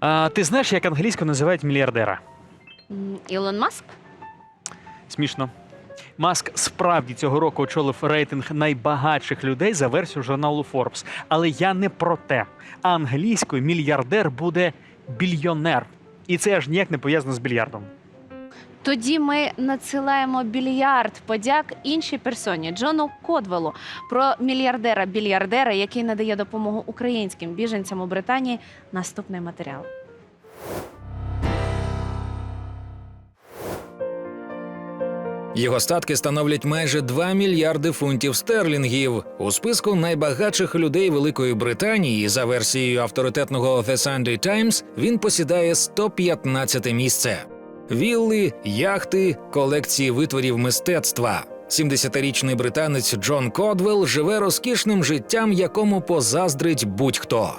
А, ти знаєш, як англійською називають мільярдера? М, Ілон Маск? Смішно. Маск справді цього року очолив рейтинг найбагатших людей за версією журналу Forbes. Але я не про те. Англійською мільярдер буде більйонер. І це аж ніяк не пов'язано з більярдом. Тоді ми надсилаємо більярд подяк іншій персоні Джону Кодвелу про мільярдера-більярдера, який надає допомогу українським біженцям у Британії. Наступний матеріал. Його статки становлять майже 2 мільярди фунтів стерлінгів. У списку найбагатших людей Великої Британії за версією авторитетного The Sunday Times він посідає 115 місце. Вілли, яхти, колекції витворів мистецтва. 70-річний британець Джон Кодвелл живе розкішним життям, якому позаздрить будь-хто.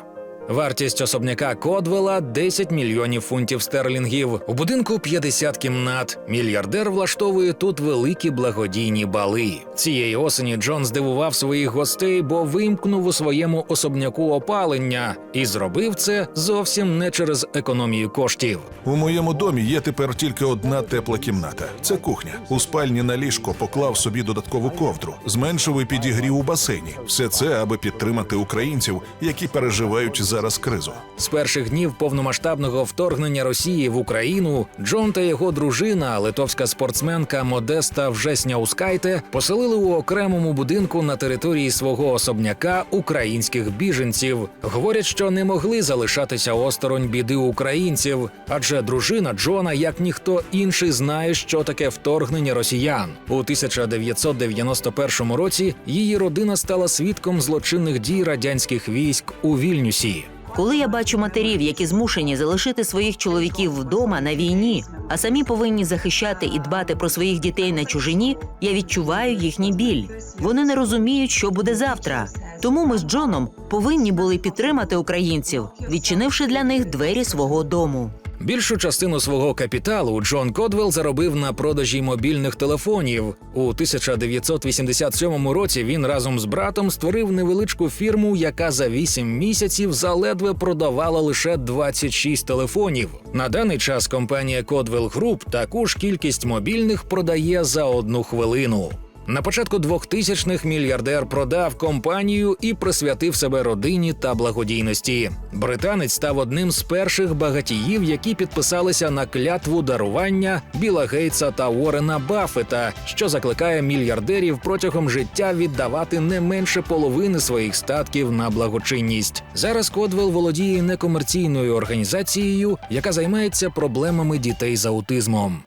Вартість особняка Кодвела 10 мільйонів фунтів стерлінгів. У будинку 50 кімнат. Мільярдер влаштовує тут великі благодійні бали. Цієї осені Джон здивував своїх гостей, бо вимкнув у своєму особняку опалення і зробив це зовсім не через економію коштів. У моєму домі є тепер тільки одна тепла кімната. Це кухня. У спальні на ліжко поклав собі додаткову ковдру, зменшив і підігрів у басейні. Все це, аби підтримати українців, які переживають зараз кризу. З перших днів повномасштабного вторгнення Росії в Україну Джон та його дружина, литовська спортсменка Модеста Вжесняускайте, поселили у окремому будинку на території свого особняка українських біженців. Говорять, що не могли залишатися осторонь біди українців, адже дружина Джона, як ніхто інший, знає, що таке вторгнення росіян. У 1991 році її родина стала свідком злочинних дій радянських військ у Вільнюсі. Коли я бачу матерів, які змушені залишити своїх чоловіків вдома на війні, а самі повинні захищати і дбати про своїх дітей на чужині, я відчуваю їхній біль. Вони не розуміють, що буде завтра. Тому ми з Джоном повинні були підтримати українців, відчинивши для них двері свого дому. Більшу частину свого капіталу Джон Кодвелл заробив на продажі мобільних телефонів. У 1987 році він разом з братом створив невеличку фірму, яка за 8 місяців заледве продавала лише 26 телефонів. На даний час компанія Codwell Group таку ж кількість мобільних продає за одну хвилину. На початку 2000-х мільярдер продав компанію і присвятив себе родині та благодійності. Британець став одним з перших багатіїв, які підписалися на клятву дарування Біла Гейтса та Уоррена Баффета, що закликає мільярдерів протягом життя віддавати не менше половини своїх статків на благочинність. Зараз Кодвел володіє некомерційною організацією, яка займається проблемами дітей з аутизмом.